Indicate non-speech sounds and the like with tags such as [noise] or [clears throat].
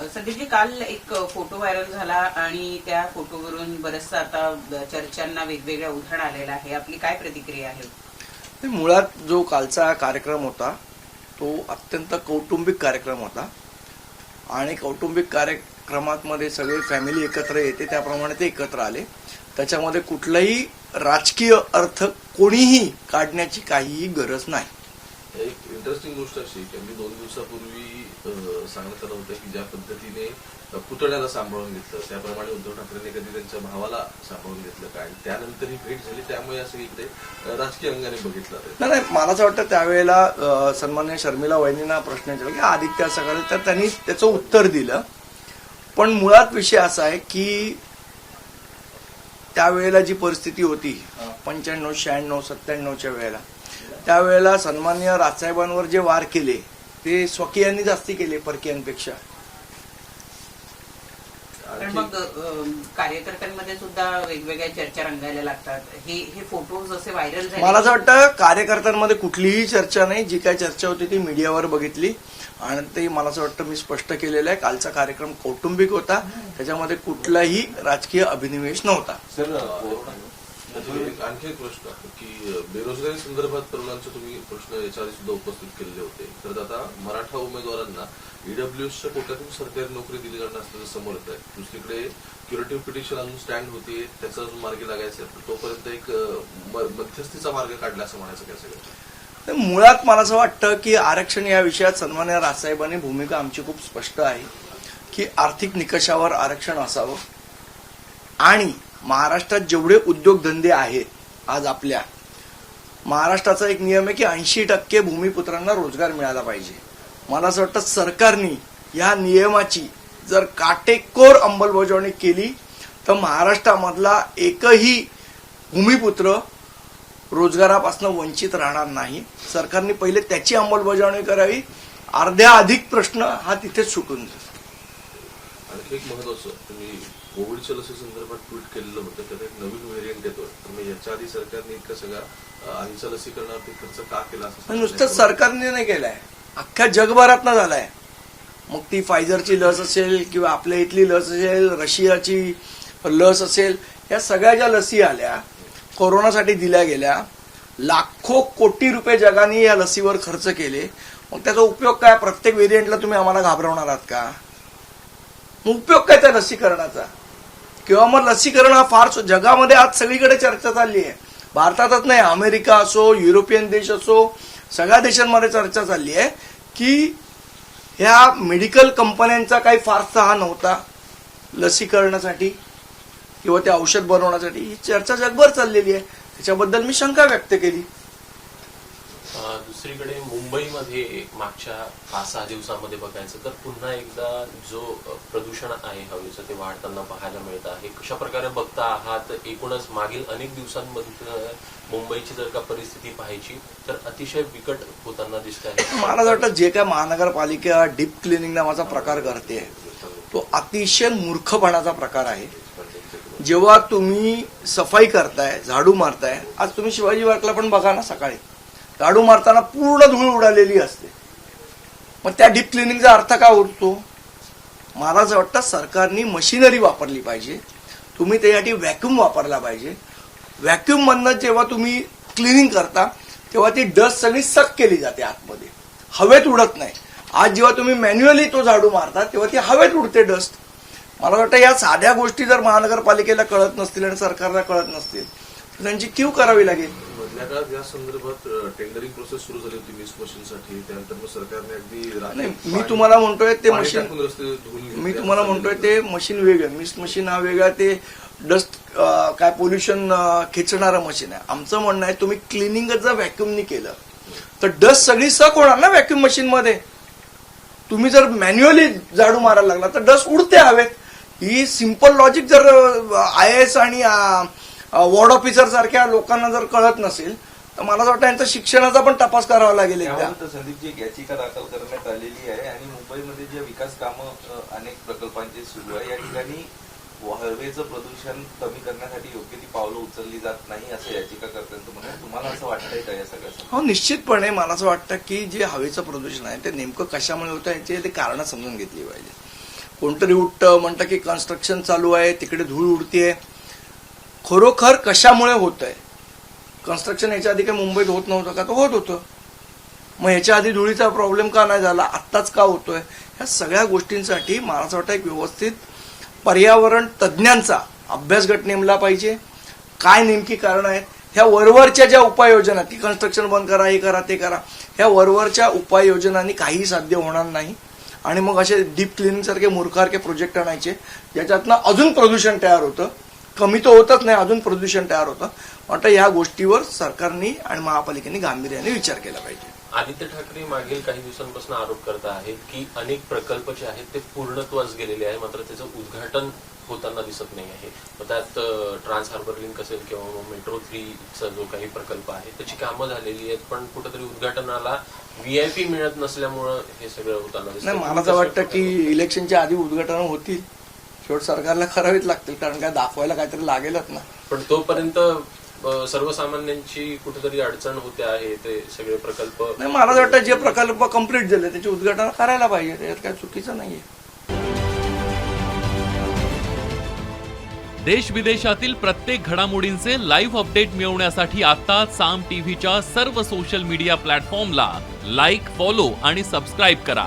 संदीपजी काल एक photo viral झाला आणि त्या फोटोवरून बरचसं आता चर्चांना वेगवेगळ्या उधाण आलेलं आहे. आपली काय प्रतिक्रिया आहे? ते मुळात जो कालचा कार्यक्रम होता तो अत्यंत कौटुंबिक कार्यक्रम होता. आणि कौटुंबिक कार्यक्रमात सगळे फॅमिली एकत्र येते त्याप्रमाणे ते एकत्र आले. त्याच्यामध्ये कुठलाही राजकीय अर्थ कोणीही काढण्याची काहीही गरज नाही. एक इंटरेस्टिंग गोष्ट अशी की मी दोन दिवसापूर्वी सांगण्यात आलं होतं की ज्या पद्धतीने अं, पुतण्याला सांभाळून घेतलं त्याप्रमाणे उद्धव ठाकरेंनी कधी त्यांच्या भावाला सांभाळून घेतलं काय? त्यानंतर ही भेट झाली त्यामुळे असं इकडे राजकीय अंगाने बघितलं. नाही नाही मला असं वाटतं त्यावेळेला सन्मान्य शर्मिला वहिनींना प्रश्न विचारला की आदित्य सकाळी तर त्यांनी त्याचं उत्तर दिलं. पण मुळात विषय असा आहे की त्यावेळेला जी परिस्थिती होती पंच्याण्णव शहाण्णव सत्त्याण्णवच्या वेळेला त्यावेळेला सन्मान्य राजसाहेबांवर जे वार केले ते स्वकीयांनी जास्ती केले परकीयांपेक्षा. मग कार्यकर्त्यांमध्ये सुद्धा वेगवेगळ्या चर्चा रंगायला लागतात. हे हे फोटोज असे व्हायरल झाले मला असं वाटतं कार्यकर्त्यांमध्ये कुठलीही चर्चा नाही. जी काय चर्चा होती ती मीडियावर बघितली. आणि ते मला असं वाटतं मी स्पष्ट केलेलं आहे. कालचा कार्यक्रम कौटुंबिक होता. त्याच्यामध्ये कुठलाही राजकीय अभिनिवेश नव्हता. आणखी एक प्रश्न की बेरोजगारी संदर्भात तरुणांचे तुम्ही प्रश्न याच्यावर सुद्धा उपस्थित केलेले होते. तर आता मराठा उमेदवारांना ईडब्ल्यूएसच्या कोट्यातून सरकारी नोकरी दिली जाणार असल्याचं समोर येत आहे. दुसरीकडे क्युरेटिव्ह पिटिशन अजून स्टँड होती त्याचा अजून मार्गी लागायचा तोपर्यंत एक मध्यस्थीचा मार्ग काढला असं म्हणायचं काय सगळं? तर मुळात मला असं वाटतं की आरक्षण या विषयात सन्मान्य राजसाहेबांनी भूमिका आमची खूप स्पष्ट आहे की आर्थिक निकषावर आरक्षण असावं आणि महाराष्ट्रात जेवढे उद्योगधंदे आहेत आज आपल्या महाराष्ट्राचा एक नियम आहे की ऐंशी टक्के भूमिपुत्रांना रोजगार मिळाला पाहिजे. मला असं वाटतं सरकारनी या नियमाची जर काटेकोर अंमलबजावणी केली तर महाराष्ट्रामधला एकही भूमिपुत्र रोजगारापासून वंचित राहणार नाही. सरकारने पहिले त्याची अंमलबजावणी करावी. अर्ध्या अधिक प्रश्न हा तिथेच सुटून जाईल आणखी एक महत्वाचं तुम्ही कोविडच्या लसीसंदर्भात ट्विट केलेलं होतं त्यात एक नवीन व्हेरियंट येतोय. तर मग याच्या आधी सरकारने इतका सगळा अं, आधीच्या लसीकरणावरती खर्च का केला असं पण नुसतंच सरकारने नाही केलंय. अख्ख्या जगभरातनं झालाय. मग ती फायझरची लस असेल किंवा आपल्या इथली लस असेल रशियाची लस असेल या सगळ्या ज्या लसी आल्या कोरोनासाठी दिल्या गेल्या लाखो कोटी रुपये जगाने या लसीवर खर्च केले. मग त्याचा उपयोग काय? प्रत्येक व्हेरियंटला तुम्ही आम्हाला घाबरवणार आहात का? मग उपयोग काय त्या लसीकरणाचा? किंवा मग लसीकरण हा फार जगामध्ये आज सगळीकडे चर्चा चालली आहे. भारतातच नाही अमेरिका असो युरोपियन देश असो सगळ्या देशांमध्ये चर्चा चालली आहे की ह्या मेडिकल कंपन्यांचा काही फारसा हा नव्हता लसीकरणासाठी किंवा ते औषध बनवण्यासाठी. ही चर्चा जगभर चाललेली आहे. त्याच्याबद्दल मी शंका व्यक्त केली. दुसरीकडे मुंबईमध्ये मागच्या पाच सहा दिवसामध्ये बघायचं तर पुन्हा एकदा जो प्रदूषण आहे हवेचं ते वाढताना पाहायला मिळत आहे. कशा प्रकारे बघता आहात? एकूणच मागील अनेक दिवसांमध्ये मुंबईची जर का परिस्थिती पाहायची तर अतिशय बिकट होताना दिसत आहे. [clears throat] मला असं वाटतं जे काय महानगरपालिका डीप क्लिनिंग नावाचा प्रकार करते तो अतिशय मूर्खपणाचा प्रकार आहे. जेव्हा तुम्ही सफाई करताय झाडू मारताय आज तुम्ही शिवाजी पार्कला पण बघा ना सकाळी. झाडू मारताना पूर्ण धूळ उडालेली असते. मग त्या डीप क्लिनिंगचा अर्थ काय उरतो? मला असं वाटतं सरकारने मशिनरी वापरली पाहिजे. तुम्ही त्यासाठी व्हॅक्यूम वापरला पाहिजे. व्हॅक्यूम मधनं जेव्हा तुम्ही क्लिनिंग करता तेव्हा ती डस्ट सगळी सक केली जाते आतमध्ये. हवेत उडत नाही. आज जेव्हा तुम्ही मॅन्युअली तो झाडू मारता तेव्हा ती हवेत उडते डस्ट. मला वाटतं या साध्या गोष्टी जर महानगरपालिकेला कळत नसतील आणि सरकारला कळत नसतील त्यांची क्यू करावी लागेल. मधल्या काळात या संदर्भात टेंडरिंग प्रोसेस सुरू झाली होती वीस मशीनसाठी त्यानंतर मग सरकारने अगदी मी तुम्हाला म्हणतोय ते मशीन. मी तुम्हाला म्हणतोय ते मशीन वेगळं. मिस्ट मशीन हा वेगळा ते डस्ट काय पोल्युशन खेचणारं मशीन आहे. आमचं म्हणणं आहे तुम्ही क्लिनिंगच जर व्हॅक्युमनी केलं तर डस्ट सगळी सक होणार ना व्हॅक्युम मशीन मध्ये? तुम्ही जर मॅन्युअली झाडू मारायला लागला तर डस्ट उडते हवेत. ही सिंपल लॉजिक जर आय एस आणि वॉर्ड ऑफिसर सारख्या लोकांना जर कळत नसेल तर मला असं वाटतं यांचा शिक्षणाचा पण तपास करावा लागेल संदीपजी एक याचिका दाखल करण्यात आलेली आहे आणि मुंबईमध्ये जे विकास कामं अनेक प्रकल्पांची सुरू आहे या ठिकाणी हवेचं प्रदूषण कमी करण्यासाठी योग्य ती पावलं उचलली जात नाही असं याचिकाकर्त्यांचं म्हणणं आहे. तुम्हाला असं वाटतंय का या सगळ्या हो निश्चितपणे मला असं वाटतं की जे हवेचं प्रदूषण आहे ते नेमकं कशामुळे होतं याचे ते कारणं समजून घेतली पाहिजे. कोणतरी उठतं म्हणतं की कन्स्ट्रक्शन चालू आहे तिकडे धूळ उडतीये. खरोखर कशामुळे होत आहे कन्स्ट्रक्शन याच्या आधी काही मुंबईत होत नव्हतं का? तर होत होतं. मग याच्या आधी धुळीचा प्रॉब्लेम का नाही झाला? आत्ताच का होतोय? ह्या सगळ्या गोष्टींसाठी मला असं वाटतं एक व्यवस्थित पर्यावरण तज्ज्ञांचा अभ्यास गट नेमला पाहिजे. काय नेमकी कारण आहेत? ह्या वरवरच्या ज्या उपाययोजना की कन्स्ट्रक्शन बंद करा हे करा ते करा. ह्या वरवरच्या उपाययोजनांनी काही साध्य होणार नाही. आणि मग असे डीप क्लिनिंग सारखे प्रोजेक्ट आणायचे ज्याच्यातनं अजून प्रदूषण तयार होतं. कमी तर होतच नाही अजून प्रदूषण तयार होतं. वाटतं ह्या गोष्टीवर सरकारने आणि महापालिकेने गांभीर्याने विचार केला पाहिजे. आदित्य ठाकरे मागील काही दिवसांपासून आरोप करत आहेत की अनेक प्रकल्प जे आहेत ते पूर्णत्वास गेलेले आहे मात्र त्याचं उद्घाटन होताना दिसत नाही आहे. त्यात ट्रान्स हार्बर लिंक असेल किंवा मेट्रो थ्रीचा जो काही प्रकल्प आहे त्याची कामं झालेली आहेत पण कुठेतरी उद्घाटनाला व्हीआयपी मिळत नसल्यामुळं हे सगळं होताना. नाही मला तर वाटतं की इलेक्शनच्या आधी उद्घाटन होतील शेवट सरकारला करावीच लागतील कारण काय दाखवायला काहीतरी लागेलच ना. पण तोपर्यंत सर्वसामान्यांची कुठेतरी अडचण होते आहे ते सगळे प्रकल्प? नाही मला वाटतं जे प्रकल्प कंप्लीट झाले त्याचे उद्घाटन करायला पाहिजे त्याच्यात काय चुकीचं नाहीये. देश विदेशातील प्रत्येक घडामोडींचे लाईव्ह अपडेट मिळवण्यासाठी आता साम टीव्हीच्या सर्व सोशल मीडिया प्लॅटफॉर्मला लाईक फॉलो आणि सबस्क्राईब करा.